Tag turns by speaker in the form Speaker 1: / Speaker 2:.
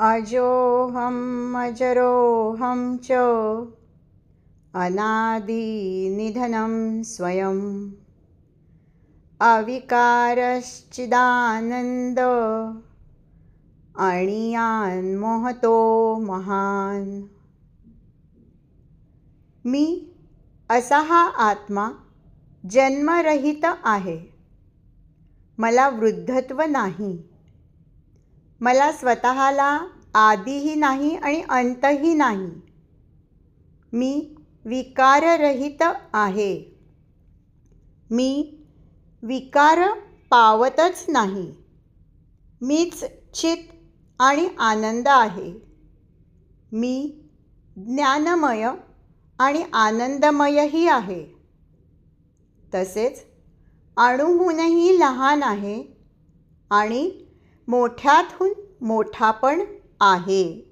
Speaker 1: अजोऽहम् अजरोऽहं च अनादिनिधनं स्वयम् अविकारश्चिदानन्द अणियान्मोहतो महान। मी असा हा आत्मा जन्मरहित आहे. मला वृद्धत्व नाही. मला स्वतःला आधीही नाही आणि अंतही नाही. मी विकाररहित आहे. मी विकार पावतच नाही. मीच चित आणि आनंद आहे. मी ज्ञानमय आणि आनंदमयही आहे. तसेच अणुहूनही लहान आहे आणि मोठ्यातून मोठा पण आहे.